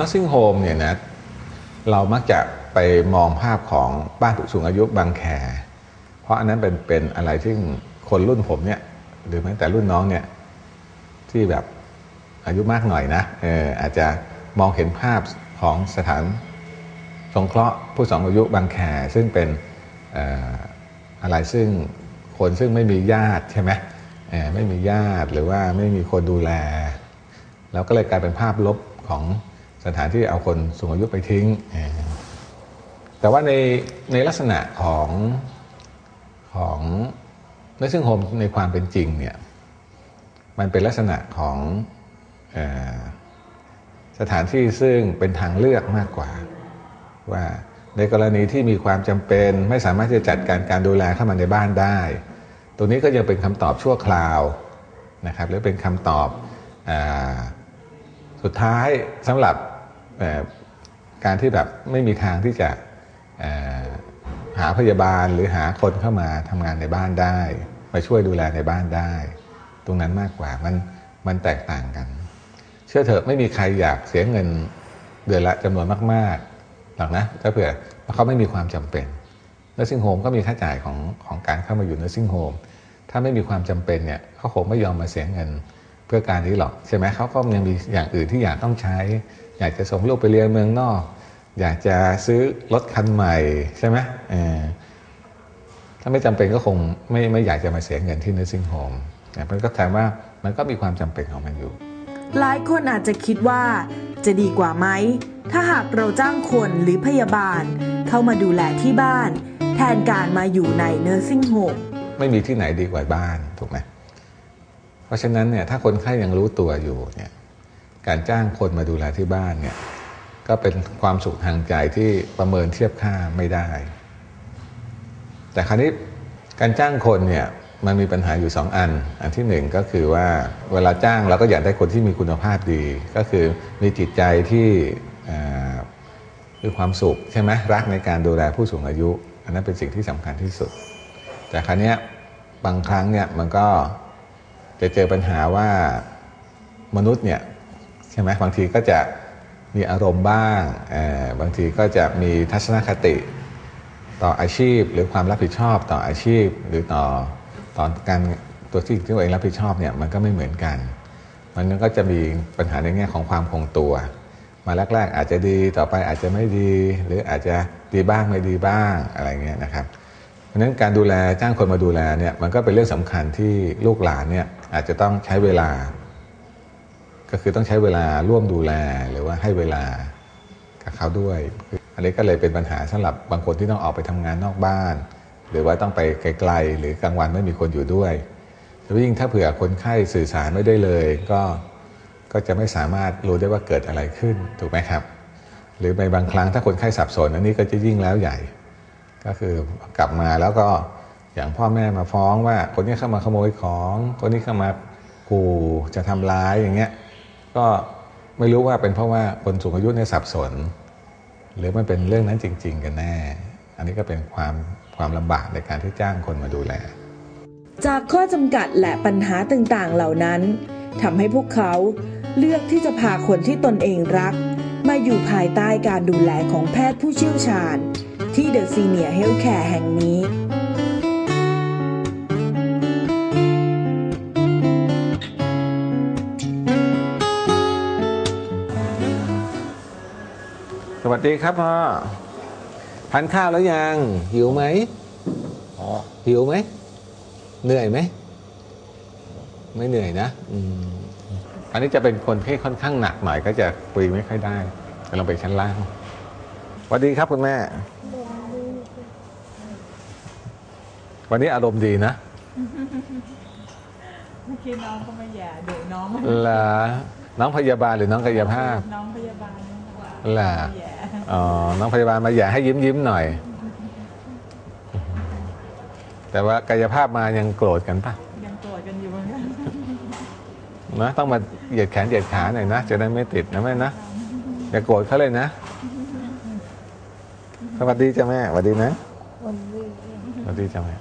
nursing home เนี่ยนะเรามักจะไปมองภาพของบ้านผู้สูงอายุบางแค เพราะอันนั้นเป็นเป็นอะไรที่คนรุ่นผมเนี่ยหรือแม้แต่รุ่นน้องเนี่ยที่แบบอายุมากหน่อยนะเอออาจจะมองเห็นภาพของสถานสงเคราะห์ผู้สูงอายุบางแคซึ่งเป็นอะไรซึ่งคนซึ่งไม่มีญาติใช่ไหมไม่มีญาติหรือว่าไม่มีคนดูแล แล้วก็เลยกลายเป็นภาพลบของ สถานที่เอาคนสูงอายุไปทิ้ง แต่ว่าในในลักษณะของของในซึ่งโฮมในความเป็นจริงเนี่ยมันเป็นลักษณะของอสถานที่ซึ่งเป็นทางเลือกมากกว่า ว่าในกรณีที่มีความจำเป็นไม่สามารถที่จะจัดการการดูแลเข้ามาในบ้านได้ตรงนี้ก็ยังเป็นคำตอบชั่วคราวนะครับหรือเป็นคำตอบอสุดท้ายสำหรับ การที่แบบไม่มีทางที่จะหาพยาบาลหรือหาคนเข้ามาทำงานในบ้านได้ มาช่วยดูแลในบ้านได้ ตรงนั้นมากกว่ามันมันแตกต่างกัน เชื่อเถอะไม่มีใครอยากเสียเงินเดือนละจำนวนมากๆหรอกนะถ้าเผื่อเขาไม่มีความจำเป็น nursing home ก็มีค่าจ่ายของของการเข้ามาอยู่ nursing home ถ้าไม่มีความจำเป็นเนี่ยเขาคงไม่ยอมมาเสียเงินเพื่อการนี้หรอก ใช่ไหมเขาก็ยังมีอย่างอื่นที่อยากต้องใช้ อยากจะส่งลูกไปเรียนเมืองนอก อยากจะซื้อรถคันใหม่ใช่ไหมเออถ้าไม่จำเป็นก็คงไม่ไม่อยากจะมาเสียเงินที่ nursing home แต่มันก็แสดงว่ามันก็มีความจำเป็นของมันอยู่ หลายคนอาจจะคิดว่าจะดีกว่าไหม ถ้าหากเราจ้างคนหรือพยาบาล เข้ามาดูแลที่บ้าน แทนการมาอยู่ใน nursing home ไม่มีที่ไหนดีกว่าบ้านถูกไหมเพราะฉะนั้นเนี่ยถ้าคนไข้ยังรู้ตัวอยู่เนี่ย การจ้างคนมาดูแลที่บ้านเนี่ยก็เป็นความสุขทางใจที่ประเมินเทียบค่าไม่ได้ แต่คราวนี้การจ้างคนเนี่ยมันมีปัญหาอยู่ 2 อัน อันที่หนึ่งก็คือว่าเวลาจ้างเราก็อยากได้คนที่มีคุณภาพดี ก็คือมีจิตใจที่อ่าคือความสุขใช่ไหมรักในการดูแลผู้สูงอายุ อันนั้นเป็นสิ่งที่สำคัญที่สุด แต่ครั้นี้บางครั้งเนี่ยมันก็จะเจอปัญหาว่ามนุษย์เนี่ย ใช่ไหมบางทีก็จะมีอารมณ์บ้าง บางทีก็จะมีทัศนคติต่ออาชีพหรือความรับผิดชอบต่ออาชีพ หรือต่อต่อการตัวที่ตัวเองรับผิดชอบเนี่ยมันก็ไม่เหมือนกัน มันก็จะมีปัญหาในแง่ของความคงตัว มาแรกๆอาจจะดีต่อไปอาจจะไม่ดี หรืออาจจะดีบ้างไม่ดีบ้างอะไรเงี้ยนะครับ เพราะฉะนั้นการดูแลจ้างคนมาดูแลเนี่ยมันก็เป็นเรื่องสำคัญที่ลูกหลานเนี่ยอาจจะต้องใช้เวลา ก็คือต้องใช้เวลาร่วมดูแลหรือว่าให้เวลากับเขาด้วย อันนี้ก็เลยเป็นปัญหาสำหรับบางคนที่ต้องออกไปทำงานนอกบ้าน หรือว่าต้องไปไกลๆหรือกลางวันไม่มีคนอยู่ด้วยแล้วยิ่งถ้าเผื่อคนไข้สื่อสารไม่ได้เลย ก็ก็จะไม่สามารถรู้ได้ว่าเกิดอะไรขึ้นถูกไหมครับ หรือในบางครั้งถ้าคนไข้สับสนอันนี้ก็จะยิ่งแล้วใหญ่ ก็คือกลับมาแล้วก็อย่างพ่อแม่มาฟ้องว่าคนนี้เข้ามาขโมยของ คนนี้เข้ามาขู่จะทำร้ายอย่างเงี้ย ก็ไม่รู้ว่าเป็นเพราะว่าคนสูงอายุเนี่ยสับสน หรือมันเป็นเรื่องนั้นจริง ๆ กันแน่ อันนี้ก็เป็นความความลำบากในการที่จ้างคนมาดูแล จากข้อจำกัดและปัญหาต่างๆเหล่านั้นทำให้พวกเขาเลือกที่จะพาคนที่ตนเองรัก มาอยู่ภายใต้การดูแลของแพทย์ผู้เชี่ยวชาญ ที่เดอะซีเนียเฮลท์แคร์แห่งนี้ สวัสดีครับพ่อทานข้าวแล้วยัง หิวไหมอ๋อหิวไหม เหนื่อยไหม ไม่เหนื่อยนะอืมอันนี้จะเป็นคนที่ค่อนข้างหนักหน่อยก็จะคุยไม่ค่อยได้เดี๋ยวลงไปชั้นล่างสวัสดีครับคุณแม่ วันนี้อารมณ์ดีนะเมื่อกี้น้องก็มาแย่เดี๋ยวน้องมาเหรอน้องพยาบาลหรือน้องกายภาพ น้องพยาบาลเหร อมาแย่อ๋อ น้องพยาบาลมาอย่าให้ยิ้มยิ้มหน่อย แต่ว่ากายภาพมายังโกรธกันปะยังโกรธกันอยู่เหมือนกันนะต้องมาเหยียดแขนเหยียดขาหน่อยนะจะได้ไม่ติดนะแม่นะอย่าโกรธเขาเลยนะ สวัสดีจ้าแม่สวัสดีนะสวัสดีจ้าแม่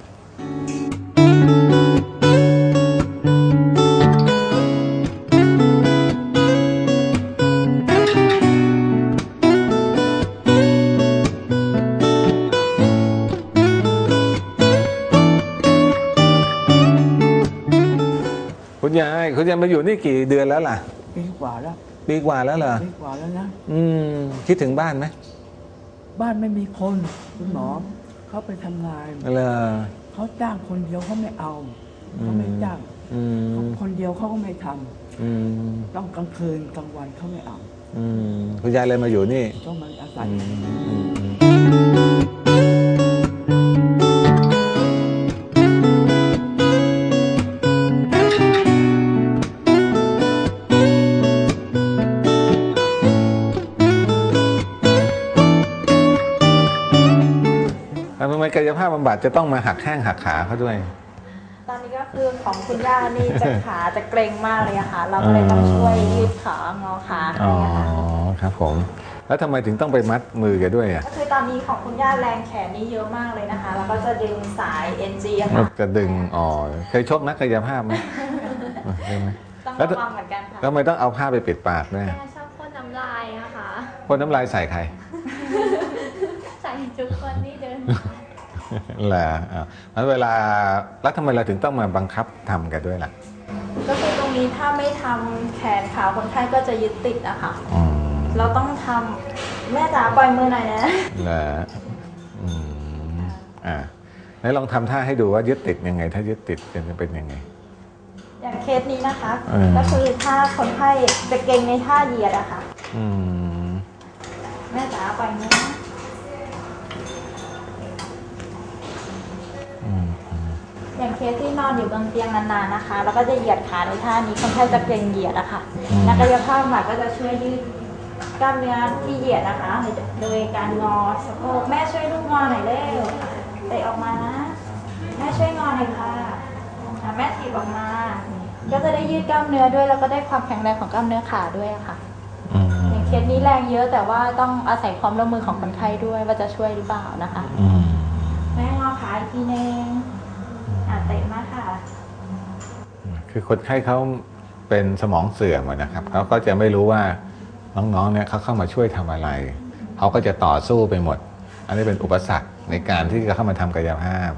ยายคุณยายมาอยู่นี่กี่เดือนแล้วล่ะปีกว่าแล้วปีกว่าแล้วเหรอปีกว่าแล้วนะอืมคิดถึงบ้านไหมบ้านไม่มีคนคุณหมอเขาไปทำงานเหรอเขาจ้างคนเดียวเขาไม่เอาเขาไม่จ้างอืมคนเดียวเขาก็ไม่ทำอืมต้องกลางคืนกลางวันเขาไม่เอาอืมคุณยายเลยมาอยู่นี่ ต้องมาอาศัย ไมกายภาพบำบัดจะต้องมาหักแข้งหักขาเขาด้วย ตอนนี้ก็คือของคุณย่านี่จะขาจะเกรงมากเลยอะค่ะ เราก็เลยต้องช่วยยืดขางอขาให้อ๋ออะค่ะ ครับผม แล้วทำไมถึงต้องไปมัดมือแกด้วยอะก็คือตอนนี้ของคุณย่าแรงแขนนี่เยอะมากเลยนะคะ แล้วก็จะดึงสาย NG อะมันค่ะจะดึงอ๋อเคยชกนักกายภาพไหมใช่ไหม ต้องแล้ว ระวังเหมือนกันค่ะแล้วทำไมต้องเอาผ้าไปปิดปากด้วยแม่ชอบพ่นน้ำลายอะค่ะพ่นน้ำลายใส่ใคร ใส่ทุกคนที่เดินเห รออ่าแล้วเวลาแล้วทำไมเราถึงต้องมาบังคับทำกันด้วยล่ะ ก็คือตรงนี้ถ้าไม่ทำแขนขาคนไข้ก็จะยึดติดอะค่ะอืมเราต้องทำแม่จ๋าปล่อยมือหน่อยนะเหรออืมอ่าไหนลองทำท่าให้ดูว่ายึดติดยังไง ถ้ายึดติดจะเป็นยังไง อย่างเคสนี้นะคะเออก็คือถ้าคนไข้จะเกรงในท่าเหยียดอะค่ะ อืมแม่จ๋าปล่อยมือนะอื สที่นอนอยู่บนเตียงนานๆนะคะ แล้วก็จะเหยียดขาในท่านี้คนไข้จะเกรงเหยียดอะค่ะนักกายภาพบำบัดก็จะช่วยยืดกล้ามเนื้อที่เหยียดนะคะ โดยการงอสะโพกแม่ช่วยลูกงอหน่อยเร็วเตะออกมานะแม่ช่วยงอหน่อยค่ะอะแม่ถีบออกมา ก็จะได้ยืดกล้ามเนื้อด้วยแล้วก็ได้ความแข็งแรงของกล้ามเนื้อขาด้วยอะค่ะอืมอย่างเคสนี้แรงเยอะแต่ว่าต้องอาศัยความร่วมมือของคนไข้ด้วยว่าจะช่วยหรือเปล่านะคะอืมแม่งอขาอีกทีนึงอะเตะมาค่ะ คือคนไข้เขาเป็นสมองเสื่อมอะนะครับเขาก็จะไม่รู้ว่าน้องๆเนี่ยเขาเข้ามาช่วยทำอะไรเขาก็จะต่อสู้ไปหมด อันนี้เป็นอุปสรรคในการที่จะเข้ามาทำกายภาพ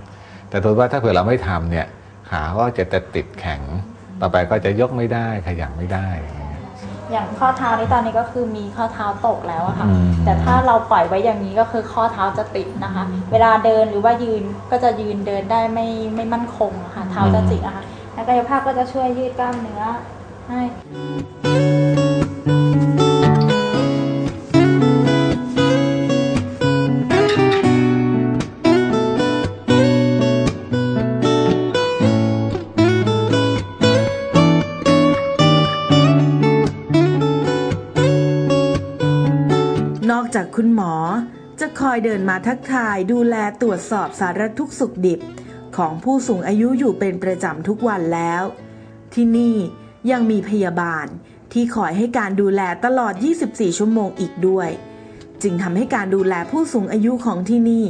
แต่ถือว่าถ้าเผื่อเราไม่ทำเนี่ยขาก็จะติดแข็ง ต่อไปก็จะยกไม่ได้ขยับไม่ได้อย่างเงี้ยอย่างข้อเท้านี่ตอนนี้ก็คือมีข้อเท้าตกแล้วอะค่ะอืมแต่ถ้าเราปล่อยไว้อย่างนี้ก็คือข้อเท้าจะติดนะคะ เวลาเดินหรือว่ายืนก็จะยืนเดินได้ไม่ไม่มั่นคงอะค่ะ เท้าจะจิกนะคะ กกายภาพก็จะช่วยยืดกล้ามเนื้อให้นอกจากคุณหมอจะคอยเดินมาทักทายดูแลตรวจสอบสารทุกสุขดิบ ของผู้สูงอายุอยู่เป็นประจำทุกวันแล้ว ที่นี่ยังมีพยาบาลที่คอยให้การดูแลตลอด 24 ชั่วโมงอีกด้วย จึงทำให้การดูแลผู้สูงอายุของที่นี่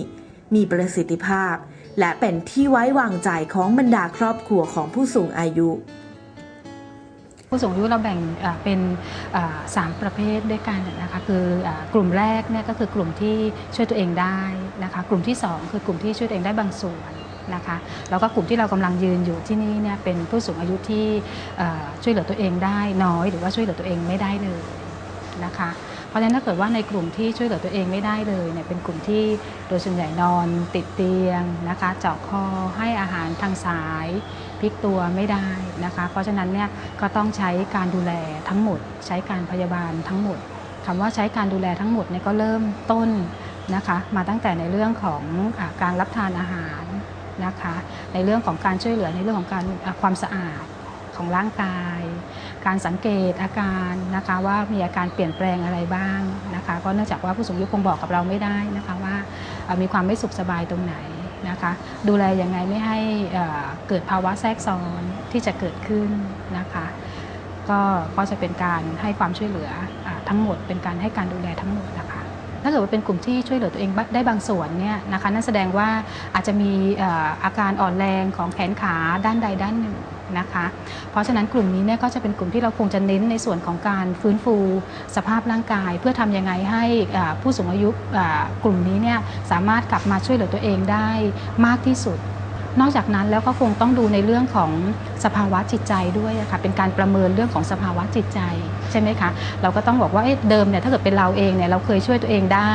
มีประสิทธิภาพ และเป็นที่ไว้วางใจของบรรดาครอบครัวของผู้สูงอายุผู้สูงอายุเราแบ่งเป็นอ่าสามประเภทด้วยกันนะคะคืออกลุ่มแรกเนี่ยก็คือกลุ่มที่ช่วยตัวเองได้นะคะกลุ่มที่สองคือกลุ่มที่ช่วยตัวเองได้บางส่วน นะคะแล้วก็กลุ่มที่เรากำลังยืนอยู่ที่นี่เนี่ยเป็นผู้สูงอายุที่ช่วยเหลือตัวเองได้น้อย หรือว่าช่วยเหลือตัวเองไม่ได้เลยนะคะเพราะฉะนั้นถ้าเกิดว่าในกลุ่มที่ช่วยเหลือตัวเองไม่ได้เลยเนี่ยเป็นกลุ่มที่โดยส่วนใหญ่นอนติดเตียงนะคะเจาะคอให้อาหารทางสายพลิกตัวไม่ได้นะคะ เพราะฉะนั้นเนี่ยก็ต้องใช้การดูแลทั้งหมด ใช้การพยาบาลทั้งหมดคำว่าใช้การดูแลทั้งหมดเนี่ยก็เริ่มต้นนะคะมาตั้งแต่ในเรื่องของอการรับทานอาหาร นะคะ ในเรื่องของการช่วยเหลือในเรื่องของการความสะอาดของร่างกาย การสังเกตอาการนะคะว่ามีอาการเปลี่ยนแปลงอะไรบ้างนะคะเพราะเนื่องจากว่าผู้สูงอายุคงบอกกับเราไม่ได้นะคะว่ามีความไม่สุขสบายตรงไหนนะคะดูแลยังไงไม่ให้เกิดภาวะแทรกซ้อนที่จะเกิดขึ้นนะคะก็ก็จะเป็นการให้ความช่วยเหลืออทั้งหมดเป็นการให้การดูแลทั้งหมดนะคะ ถ้าเกิดว่าเป็นกลุ่มที่ช่วยเหลือตัวเองได้บางส่วนเนี่ยนะคะนั่นแสดงว่าอาจจะมีอาการอ่อนแรงของแขนขาด้านใดด้านหนึ่งนะคะ เพราะฉะนั้นกลุ่มนี้เนี่ยก็จะเป็นกลุ่มที่เราคงจะเน้นในส่วนของการฟื้นฟูสภาพร่างกาย เพื่อทำยังไงให้ผู้สูงอายุกลุ่มนี้เนี่ยสามารถกลับมาช่วยเหลือตัวเองได้มากที่สุด นอกจากนั้นแล้วก็คงต้องดูในเรื่องของสภาวะจิตใจด้วยค่ะเป็นการประเมินเรื่องของสภาวะจิตใจใช่ไหมคะเราก็ต้องบอกว่าเเดิมเนี่ยถ้าเกิดเป็นเราเองเนี่ยเราเคยช่วยตัวเองได้